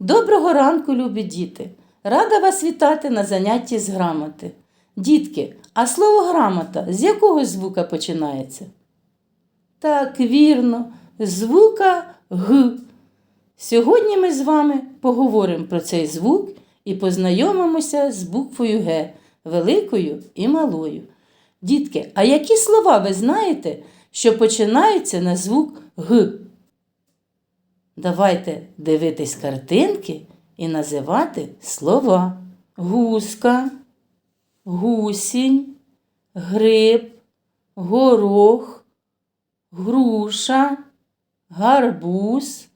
Доброго ранку, любі діти! Рада вас вітати на занятті з грамоти. Дітки, а слово грамота з якого звука починається? Так, вірно, звука Г. Сьогодні ми з вами поговоримо про цей звук і познайомимося з буквою Г, великою і малою. Дітки, а які слова ви знаєте, що починаються на звук Г? Давайте дивитись картинки і називати слова. Гуска, гусінь, гриб, горох, груша, гарбуз,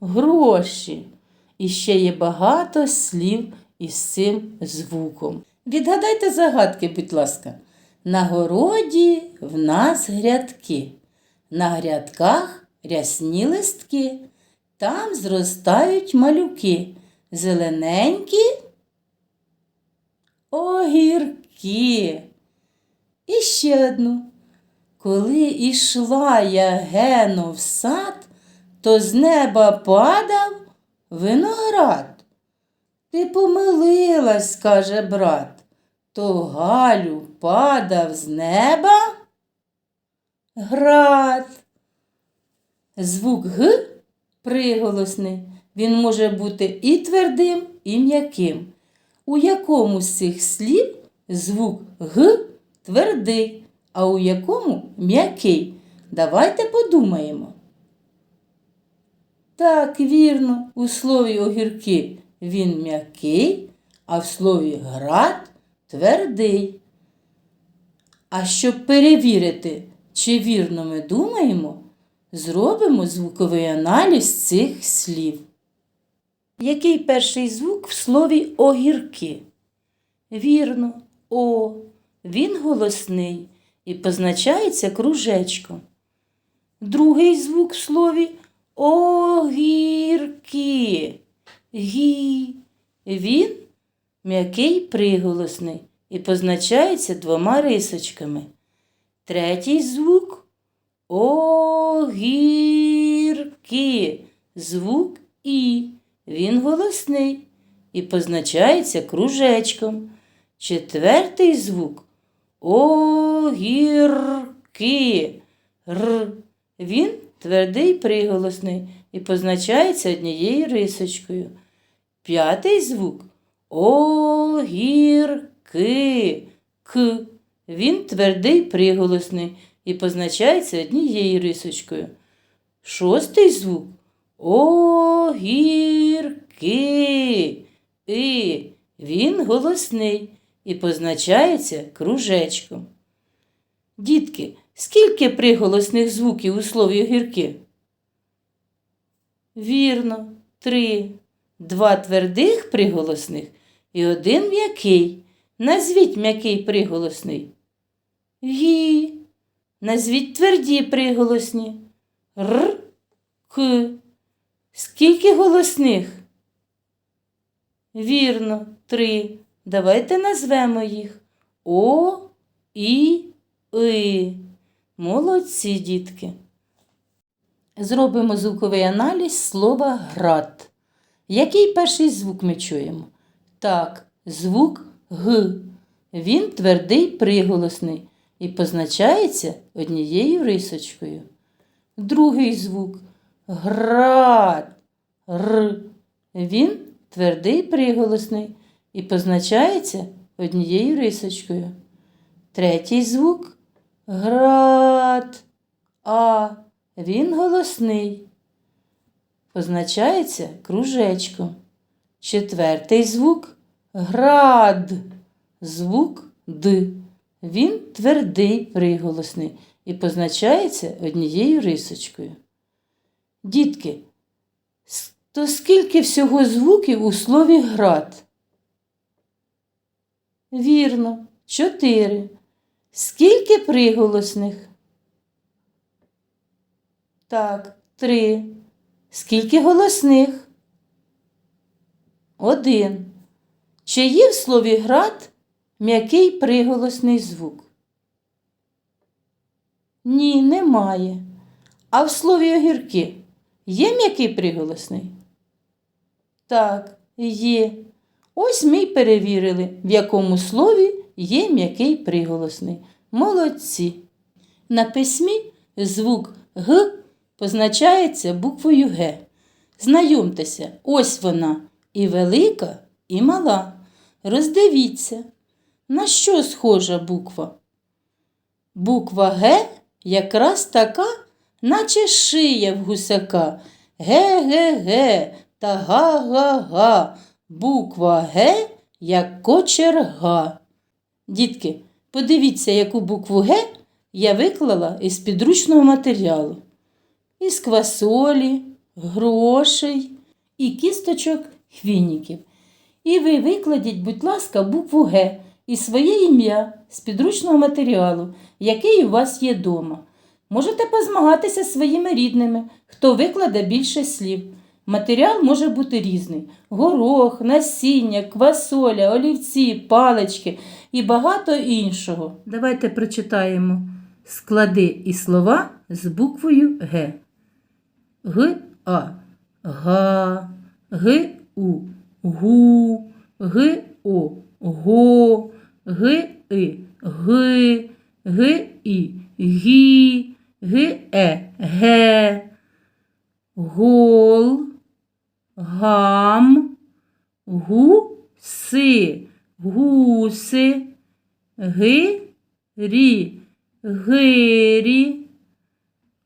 гроші. І ще є багато слів із цим звуком. Відгадайте загадки, будь ласка. На городі в нас грядки, на грядках рясні листки. Там зростають малюки, зелененькі огірки. І ще одну. Коли ішла я гено в сад, то з неба падав виноград. Ти помилилась, каже брат, то Галю падав з неба град. Звук Г приголосний. Він може бути і твердим, і м'яким. У якому з цих слів звук Г твердий, а у якому м'який. Давайте подумаємо. Так, вірно, у слові огірки він м'який, а в слові град твердий. А щоб перевірити, чи вірно ми думаємо, зробимо звуковий аналіз цих слів. Який перший звук в слові огірки? Вірно, О. Він голосний і позначається кружечком. Другий звук в слові огірки. Гі. Він м'який приголосний і позначається двома рисочками. Третій звук огірки. Звук І. Він голосний і позначається кружечком. Четвертий звук огірки. Р. Він твердий приголосний і позначається однією рисочкою. П'ятий звук огірки. К. Він твердий приголосний і позначається однією рисочкою. Шостий звук огірки. І. Він голосний і позначається кружечком. Дітки, скільки приголосних звуків у слові огірки? Вірно, три. Два твердих приголосних і один м'який. Назвіть м'який приголосний. Гі. Назвіть тверді приголосні. Р, К. Скільки голосних? Вірно, три. Давайте назвемо їх О, І, И. Молодці, дітки. Зробимо звуковий аналіз слова град. Який перший звук ми чуємо? Так, звук Г. Він твердий приголосний і позначається однією рисочкою. Другий звук град. Р. Він твердий приголосний і позначається однією рисочкою. Третій звук град. А. Він голосний. Позначається кружечком. Четвертий звук град. Звук Д. Він твердий приголосний і позначається однією рисочкою. Дітки, то скільки всього звуків у слові град? Вірно, чотири. Скільки приголосних? Так, три. Скільки голосних? Один. Чи є в слові град м'який приголосний звук? Ні, немає. А в слові огірки є м'який приголосний? Так, є. Ось ми й перевірили, в якому слові є м'який приголосний. Молодці. На письмі звук Г позначається буквою Г. Знайомтеся, ось вона і велика, і мала. Роздивіться, на що схожа буква? Буква Г якраз така, наче шия в гусака. Ге-ге-ге та га-га-га. Буква Г як кочерга. Дітки, подивіться, яку букву Г я виклала із підручного матеріалу. Із квасолі, грошей і кісточок хвініків. І ви викладіть, будь ласка, букву Г і своє ім'я з підручного матеріалу, який у вас є вдома. Можете позмагатися своїми рідними, хто викладе більше слів. Матеріал може бути різний: горох, насіння, квасоля, олівці, палички і багато іншого. Давайте прочитаємо склади і слова з буквою Г. Г А. Га. Г У. Гу. Г О. Го. Г И. Ги. Г І. Гі. Г Е. Ге. Гол. Гам. Гуси. Гуси. Гирі. Гирі.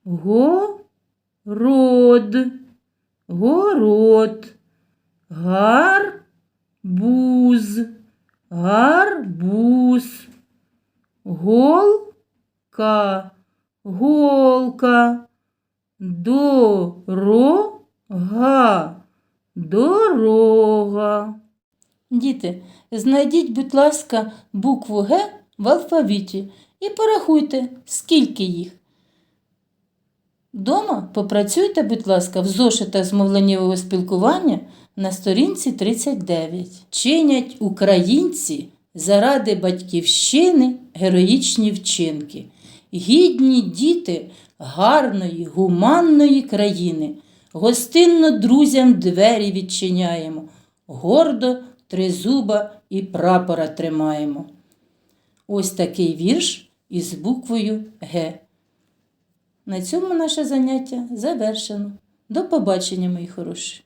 Город. Город. Гарбуз. Гарбуз. Голка. Голка. Дорога. Дорога. Діти, знайдіть, будь ласка, букву Г в алфавіті і порахуйте, скільки їх. Дома попрацюйте, будь ласка, в зошитах з мовленнєвого спілкування на сторінці 39. Чинять українці заради батьківщини героїчні вчинки. Гідні діти гарної, гуманної країни. Гостинно друзям двері відчиняємо, гордо тризуба і прапора тримаємо. Ось такий вірш із буквою Г. На цьому наше заняття завершено. До побачення, мої хороші!